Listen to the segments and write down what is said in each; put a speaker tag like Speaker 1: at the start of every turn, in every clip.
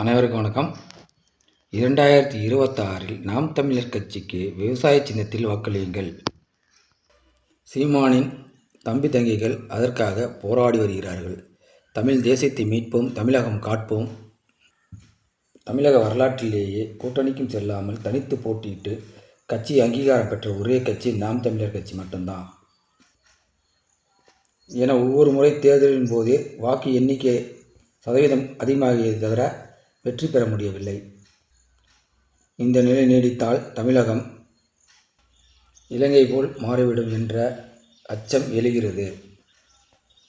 Speaker 1: அனைவருக்கும் வணக்கம். இரண்டாயிரத்தி இருபத்தாறில் நாம் தமிழர் கட்சிக்கு விவசாய சின்னத்தில் வாக்களியுங்கள். சீமானின் தம்பி தங்கைகள் அதற்காக போராடி வருகிறார்கள். தமிழ் தேசியத்தை மீட்போம் தமிழகம் காட்போம். தமிழக வரலாற்றிலேயே கூட்டணிக்கும் செல்லாமல் தனித்து போட்டியிட்டு கட்சி அங்கீகாரம் பெற்ற ஒரே கட்சி நாம் தமிழர் கட்சி மட்டும்தான். என ஒவ்வொரு முறை தேர்தலின் போதே வாக்கு எண்ணிக்கை சதவீதம் அதிகமாகியது தவிர வெற்றி பெற முடியவில்லை. இந்த நிலை நீடித்தால் தமிழகம் இலங்கை போல் மாறிவிடும் என்ற அச்சம் எழுகிறது.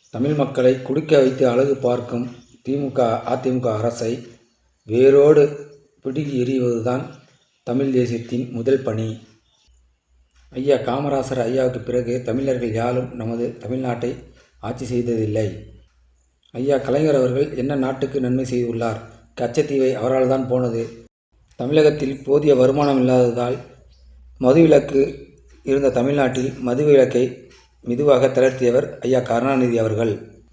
Speaker 1: தமிழ் மக்களை குடிக்க வைத்து அழகு பார்க்கும் திமுக அதிமுக அரசை வேரோடு பிடுங்கி எறிவதுதான் தமிழ் தேசியத்தின் முதல் பணி. ஐயா காமராசர் ஐயாவுக்கு பிறகு தமிழர்கள் யாரும் நமது தமிழ்நாட்டை ஆட்சி செய்ததில்லை. ஐயா கலைஞர் அவர்கள் என்ன நாட்டுக்கு நன்மை செய்துள்ளார்? கச்சத்தீவை அவரால் தான் போனது. தமிழகத்தில் போதிய வருமானம் இல்லாததால் மதுவிலக்கு இருந்த தமிழ்நாட்டில் மது விலக்கை மெதுவாக தளர்த்தியவர் ஐயா கருணாநிதி அவர்கள்.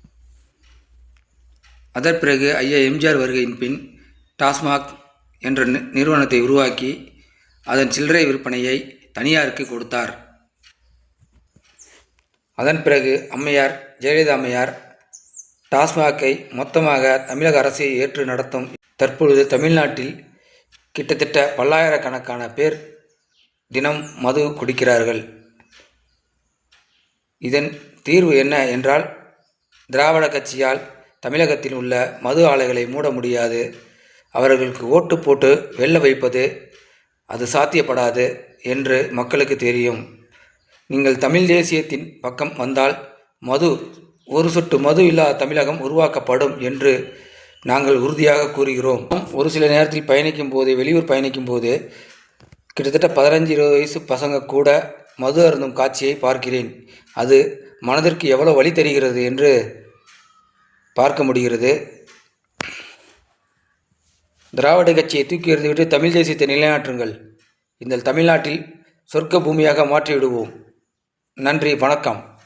Speaker 1: அதன் பிறகு ஐயா எம்ஜிஆர் வருகையின் பின் டாஸ்மாக் என்ற நி- நிறுவனத்தை உருவாக்கி அதன் சில்லறை விற்பனையை தனியாருக்கு கொடுத்தார். அதன் பிறகு அம்மையார் ஜெயலலிதா அம்மையார் டாஸ்மாகை மொத்தமாக தமிழக அரசை ஏற்று நடத்தும். தற்பொழுது தமிழ்நாட்டில் கிட்டத்தட்ட பல்லாயிரக்கணக்கான பேர் தினம் மது குடிக்கிறார்கள். இதன் தீர்வு என்ன என்றால் திராவிட கட்சியால் தமிழகத்தில் உள்ள மது ஆலைகளை மூட முடியாது. அவர்களுக்கு ஓட்டு போட்டு வெல்ல வைப்பது அது சாத்தியப்படாது என்று மக்களுக்கு தெரியும். நீங்கள் தமிழ் தேசியத்தின் பக்கம் வந்தால் மது ஒரு சொட்டு மது இல்லாத தமிழகம் உருவாக்கப்படும் என்று நாங்கள் உறுதியாக கூறுகிறோம். ஒரு சில நேரத்தில் பயணிக்கும் போது வெளியூர் பயணிக்கும் போது கிட்டத்தட்ட பதினஞ்சு இருபது வயசு பசங்க கூட மது அருந்தும் காட்சியை பார்க்கிறேன். அது மனதிற்கு எவ்வளோ வழி தருகிறது என்று பார்க்க முடிகிறது. திராவிட கட்சியை தூக்கி எறிந்துவிட்டு தமிழ் தேசியத்தை நிலைநாட்டுங்கள். இந்த தமிழ்நாட்டில் சொர்க்க பூமியாக மாற்றிவிடுவோம். நன்றி வணக்கம்.